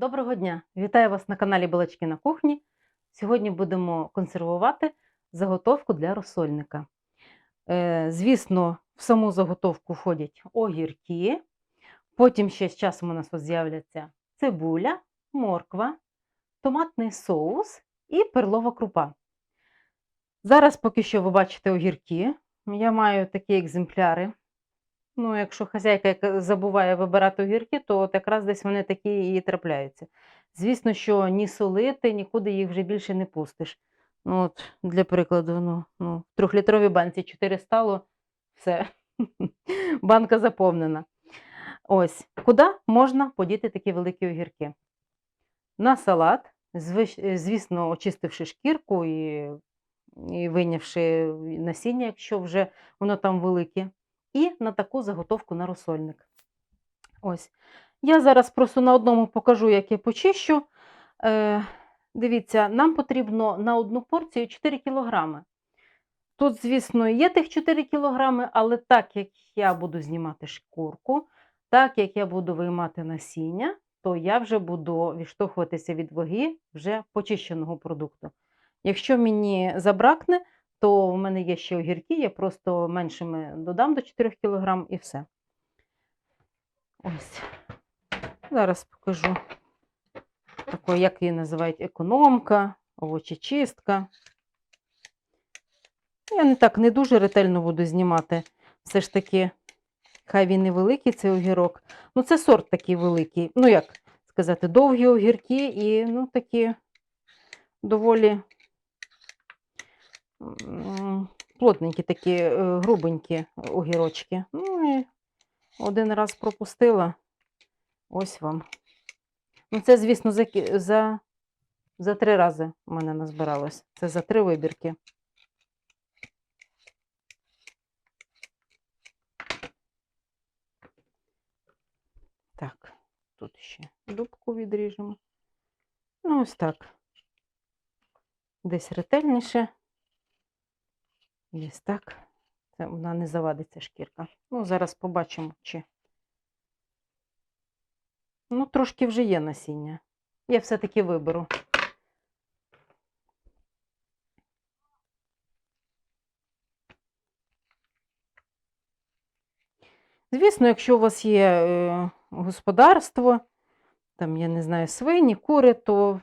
Доброго дня! Вітаю вас на каналі Балачки на кухні. Сьогодні будемо консервувати заготовку для розсольника. Е, Звісно, в саму заготовку входять огірки, потім ще з часом у нас з'являться цибуля, морква, томатний соус і перлова крупа. Зараз поки що ви бачите огірки. Я маю такі екземпляри. Ну, якщо хазяйка забуває вибирати огірки, то от якраз десь вони такі і трапляються. Звісно, що ні солити, нікуди їх вже більше не пустиш. Ну, от, для прикладу, ну, ну, в трьохлітровій банці 4 стало, все, банка заповнена. Ось, куди можна подіти такі великі огірки? На салат, звісно, очистивши шкірку і, і вийнявши насіння, якщо вже воно там велике і на таку заготовку на розсольник. Ось. Я зараз просто на одному покажу, як я почищу. Е, дивіться, нам потрібно на одну порцію 4 кг. Тут, звісно, є тих 4 кг, але так як я буду знімати шкурку, так як я буду виймати насіння, то я вже буду відштовхуватися від ваги вже почищеного продукту. Якщо мені забракне, то в мене є ще огірки, я просто меншими додам до 4 кг і все. Ось. Зараз покажу. Таку, як її називають, економка, овочечистка. Я не так не дуже ретельно буду знімати. Все ж таки, хай він і великий, цей огірок. Ну, це сорт такий великий. Ну, як сказати, довгі огірки і ну, такі доволі плотненькі такі е, грубенькі огірочки. Ну і один раз пропустила. Ось вам. Ну, це, звісно, за, за, за три рази в мене назбиралось. Це за три вибірки. Так, тут ще дубку відріжемо. Ну, ось так. Десь ретельніше. Десь так. Це вона не завадиться шкірка. Ну, зараз побачимо, чи. Ну, трошки вже є насіння. Я все-таки виберу. Звісно, якщо у вас є е, господарство, там, я не знаю, свині, кури, то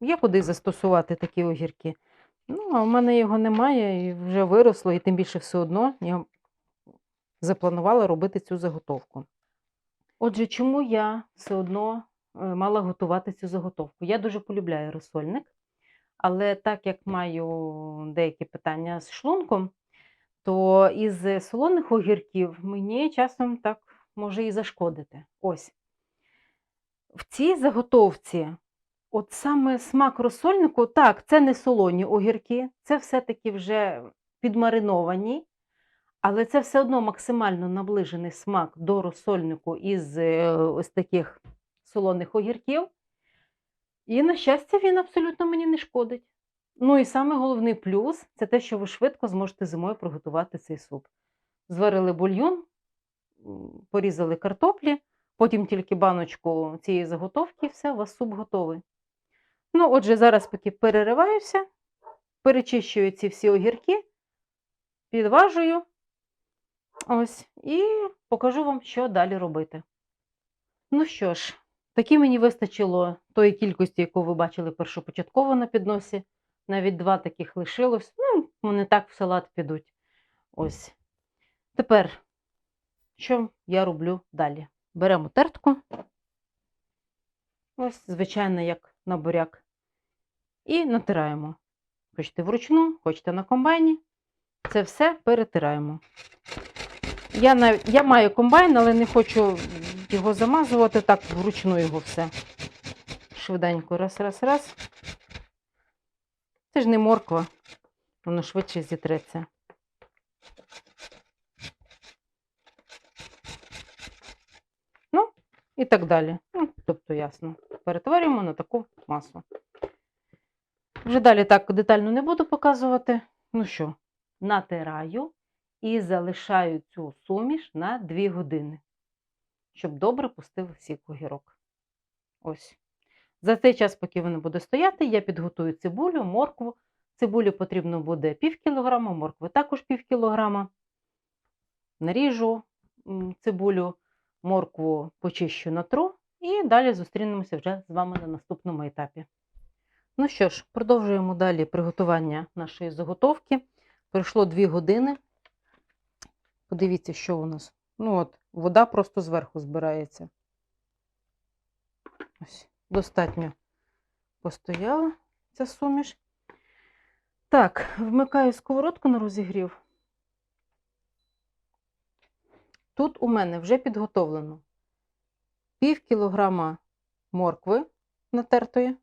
є куди застосувати такі огірки. Ну, а в мене його немає і вже виросло, і тим більше все одно я запланувала робити цю заготовку. Отже, чому я все одно е, мала готувати цю заготовку? Я дуже полюбляю розсольник, але так як маю деякі питання з шлунком, то із солоних огірків мені часом так може і зашкодити. Ось. В цій заготовці, от саме смак розсольнику, так, це не солоні огірки, це все-таки вже підмариновані, але це все одно максимально наближений смак до розсольнику із е, ось таких солоних огірків. І, на щастя, він абсолютно мені не шкодить. Ну і саме головний плюс це те, що ви швидко зможете зимою приготувати цей суп. Зварили бульйон, порізали картоплі, потім тільки баночку цієї заготовки, і все, у вас суп готовий. Ну, отже, зараз поки перериваюся, перечищую ці всі огірки, підважую. Ось, і покажу вам, що далі робити. Ну що ж, таки мені вистачило тої кількості, яку ви бачили першопочатково на підносі. Навіть два таких лишилось. Ну, вони так в салат підуть. Ось. Тепер, що я роблю далі? Беремо тертку. Ось, звичайно, як на буряк. І натираємо. Хочете вручну, хочете на комбайні. Це все перетираємо. Я, нав... я маю комбайн, але не хочу його замазувати, так вручну його все. Швиденько, раз, раз, раз. Це ж не морква, воно швидше зітреться. Ну, і так далі. Ну, тобто, ясно. Перетворюємо на таку масу. Вже далі так детально не буду показувати. Ну що, натираю і залишаю цю суміш на 2 години, щоб добре пустив сік огірок. Ось. За цей час, поки воно буде стояти, я підготую цибулю, моркву. Цибулі потрібно буде пів кілограма, моркви також пів кілограма. Наріжу цибулю, моркву почищу натру і далі зустрінемося вже з вами на наступному етапі. Ну що ж, продовжуємо далі приготування нашої заготовки. Пройшло 2 години. Подивіться, що у нас. Ну от, вода просто зверху збирається. Ось, достатньо постояла ця суміш. Так, вмикаю сковородку на розігрів. Тут у мене вже підготовлено пів кілограма моркви натертої.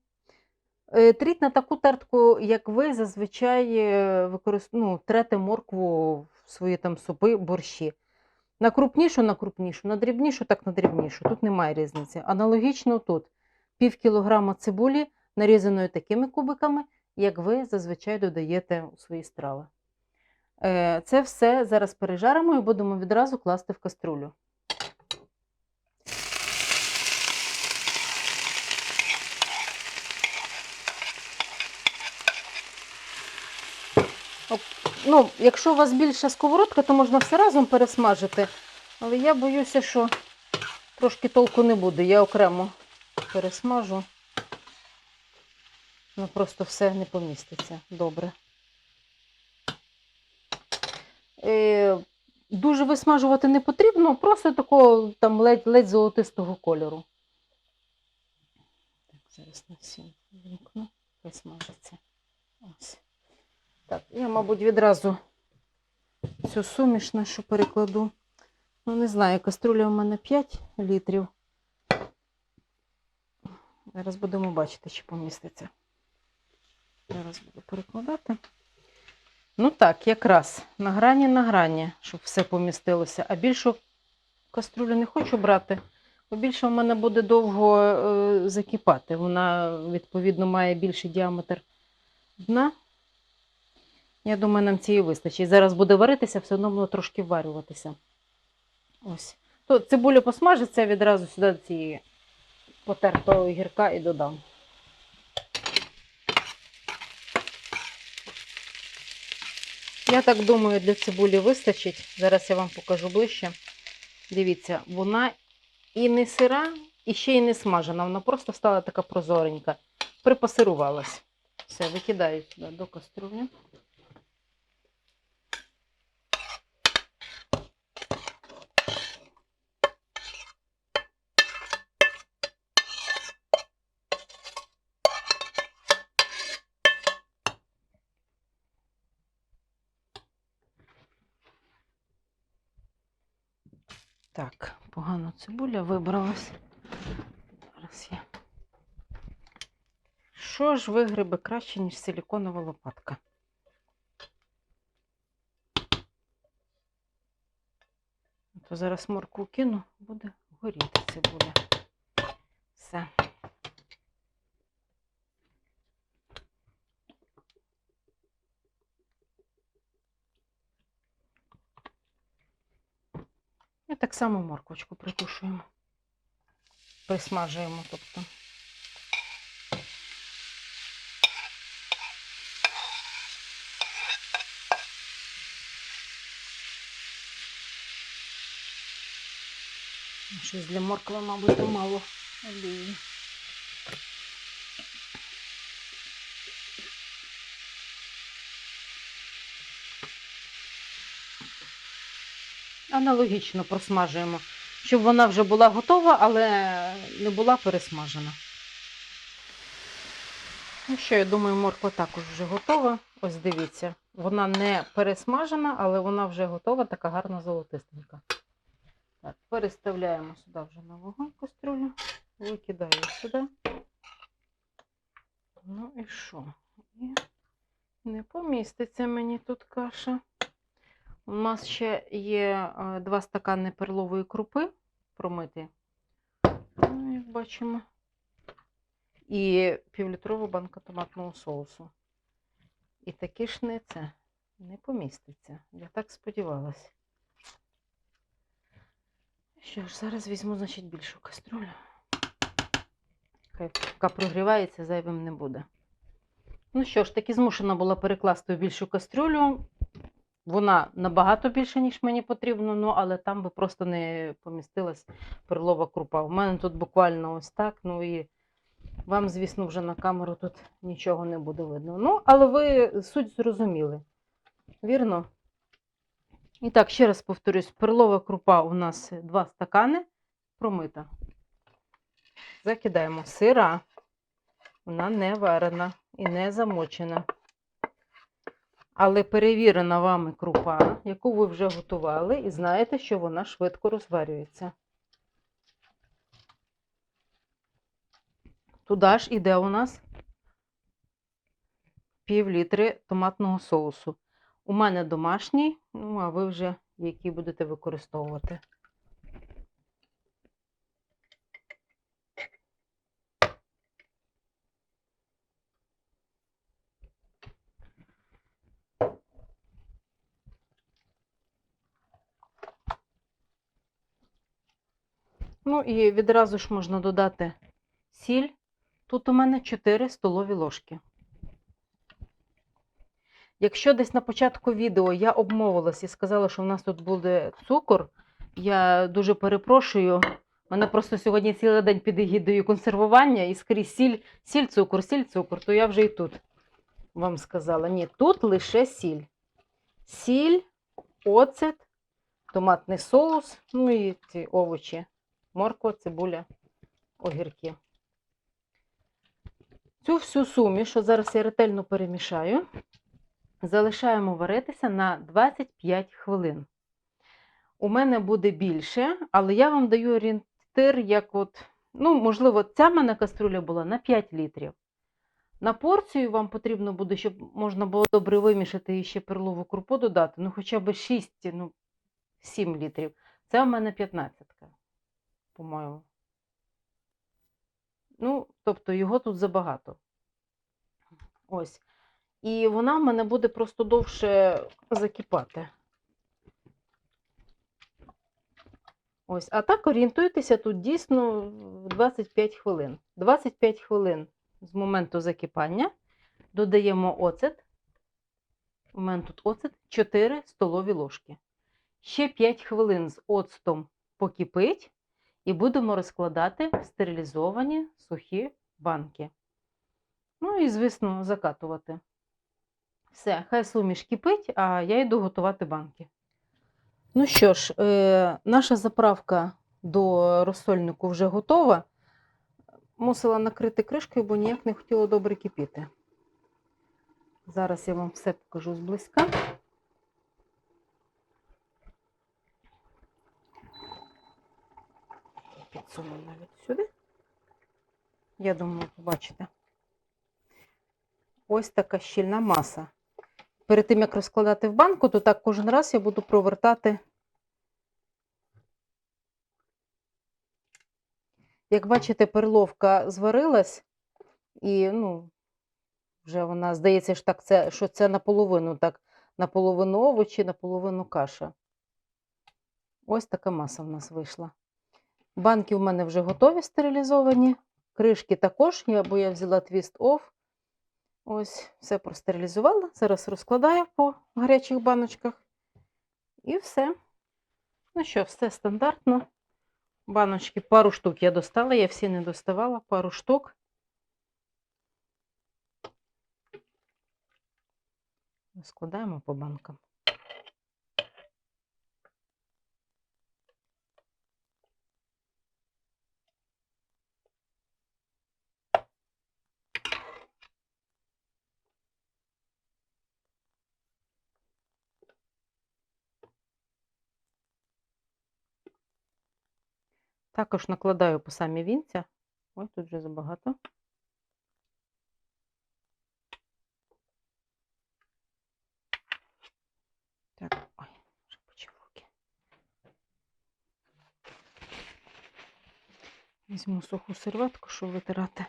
Е, Тріть на таку тертку, як ви, зазвичай е, використ... ну, трете моркву в свої там супи, борщі. На крупнішу, на крупнішу, на дрібнішу, так на дрібнішу. Тут немає різниці. Аналогічно тут пів кілограма цибулі, нарізаної такими кубиками, як ви зазвичай додаєте у свої страви. Е, Це все зараз пережаримо і будемо відразу класти в каструлю. Ну, якщо у вас більша сковородка, то можна все разом пересмажити. Але я боюся, що трошки толку не буде. Я окремо пересмажу. Ну, просто все не поміститься. Добре. Е, дуже висмажувати не потрібно, просто такого там ледь, ледь золотистого кольору. Так, зараз на сім вимкну, висмажиться. Ось. Так, я, мабуть, відразу цю суміш нашу перекладу. Ну, не знаю, каструля у мене 5 літрів. Зараз будемо бачити, чи поміститься. Зараз буду перекладати. Ну так, якраз на грані на грані, щоб все помістилося. А більшу каструлю не хочу брати, бо більше в мене буде довго е, закипати. Вона, відповідно, має більший діаметр дна. Я думаю, нам цієї вистачить. Зараз буде варитися, все одно буде трошки варюватися. Ось. То цибуля посмажиться, я відразу сюди цієї потертого гірка і додам. Я так думаю, для цибулі вистачить. Зараз я вам покажу ближче. Дивіться, вона і не сира, і ще й не смажена. Вона просто стала така прозоренька. Припасирувалась. Все, викидаю сюди до каструлі. Так, погано цибуля вибралась. Зараз я. Що ж вигриби краще, ніж силіконова лопатка? То зараз морку кину, буде горіти цибуля. Все. І так само морквочку притушуємо. Присмажуємо, тобто. Щось для моркви, мабуть, мало олії. Аналогічно просмажуємо, щоб вона вже була готова, але не була пересмажена. Ну що, я думаю, морква також вже готова. Ось дивіться, вона не пересмажена, але вона вже готова, така гарна золотистенька. Так, переставляємо сюди вже на вогонь кастрюлю, викидаю сюди. Ну і що? І не поміститься мені тут каша. У нас ще є е, два стакани перлової крупи промити. Ну, як бачимо. І півлітрова банка томатного соусу. І таки ж не це не поміститься. Я так сподівалась. Що ж, зараз візьму, значить, більшу кастрюлю. Поки прогрівається, зайвим не буде. Ну що ж, таки змушена була перекласти в більшу кастрюлю. Вона набагато більше, ніж мені потрібно, ну, але там би просто не помістилась перлова крупа. У мене тут буквально ось так. Ну і вам, звісно, вже на камеру тут нічого не буде видно. Ну, але ви суть зрозуміли. Вірно? І так, ще раз повторюсь: перлова крупа у нас 2 стакани промита. Закидаємо сира. Вона не варена і не замочена. Але перевірена вами крупа, яку ви вже готували, і знаєте, що вона швидко розварюється. Туди ж іде у нас пів літри томатного соусу. У мене домашній, ну а ви вже який будете використовувати. Ну і відразу ж можна додати сіль. Тут у мене 4 столові ложки. Якщо десь на початку відео я обмовилась і сказала, що в нас тут буде цукор, я дуже перепрошую. Мене просто сьогодні цілий день під егідою консервування і скрізь сіль, сіль, цукор, сіль, цукор, то я вже і тут вам сказала. Ні, тут лише сіль. Сіль, оцет, томатний соус, ну і ці овочі. Морква, цибуля, огірки. Цю всю суміш, що зараз я ретельно перемішаю, залишаємо варитися на 25 хвилин. У мене буде більше, але я вам даю орієнтир, як от, ну, можливо, ця в мене каструля була на 5 літрів. На порцію вам потрібно буде, щоб можна було добре вимішати і ще перлову крупу додати, ну хоча б 6, ну, 7 літрів. Це в мене 15, по-моєму. Ну, тобто його тут забагато. Ось. І вона в мене буде просто довше закипати. Ось, а так орієнтуйтеся тут дійсно 25 хвилин. 25 хвилин з моменту закипання додаємо оцет. У мене тут оцет 4 столові ложки. Ще 5 хвилин з оцтом покипить, і будемо розкладати стерилізовані сухі банки. Ну і, звісно, закатувати. Все, хай суміш кипить, а я йду готувати банки. Ну що ж, е, наша заправка до розсольнику вже готова. Мусила накрити кришкою, бо ніяк не хотіло добре кипіти. Зараз я вам все покажу зблизька. Підсуну навіть сюди. Я думаю, побачите. Ось така щільна маса. Перед тим, як розкладати в банку, то так кожен раз я буду провертати. Як бачите, перловка зварилась, і ну, вже вона, здається, що, так це, що це наполовину, так, наполовину овочі, наполовину каша. Ось така маса в нас вийшла. Банки у мене вже готові стерилізовані. Кришки також, бо я взяла твіст off. Ось, все простерилізувала. Зараз розкладаю по гарячих баночках. І все. Ну що, все стандартно. Баночки, пару штук я достала, я всі не доставала, пару штук. Складаємо по банкам. Також накладаю по самі вінця. Ой, тут вже забагато. Так, ой, вже почав руки. Візьму суху серветку, щоб витирати.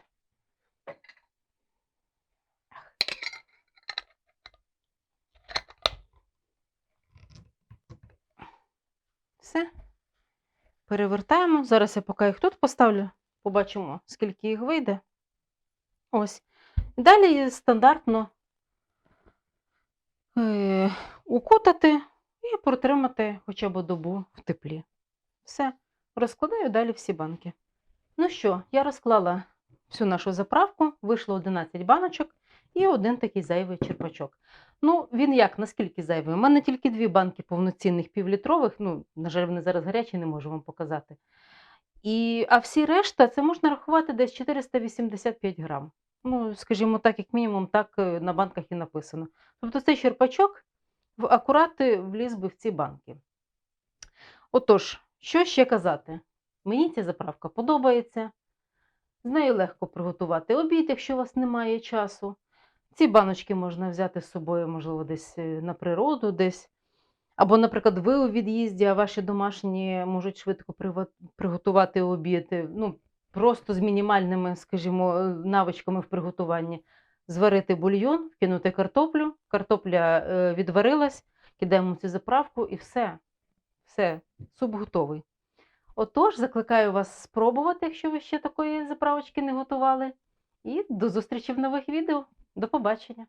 Все. Перевертаємо. Зараз я поки їх тут поставлю, Побачимо, скільки їх вийде. Ось. Далі стандартно е, укутати і протримати хоча б добу в теплі. Все. Розкладаю далі всі банки. Ну що, я розклала всю нашу заправку, вийшло 11 баночок і один такий зайвий черпачок. Ну, він як, наскільки зайвий? У мене тільки дві банки повноцінних півлітрових. Ну, на жаль, вони зараз гарячі, не можу вам показати. І, а всі решта це можна рахувати десь 485 грам. Ну, скажімо так, як мінімум, так е, на банках і написано. Тобто цей черпачок в акурат е, вліз би в ці банки. Отож, що ще казати? Мені ця заправка подобається. З нею легко приготувати обід, якщо у вас немає часу. Ці баночки можна взяти з собою, можливо, десь е, на природу, десь. Або, наприклад, ви у від'їзді, а ваші домашні можуть швидко приготувати обід. е, Ну, просто з мінімальними, скажімо, е, навичками в приготуванні. Зварити бульйон, вкинути картоплю, картопля відварилась, кидаємо цю заправку і все. Все, суп готовий. Отож, закликаю вас спробувати, якщо ви ще такої заправочки не готували. І до зустрічі в нових відео. До побачення!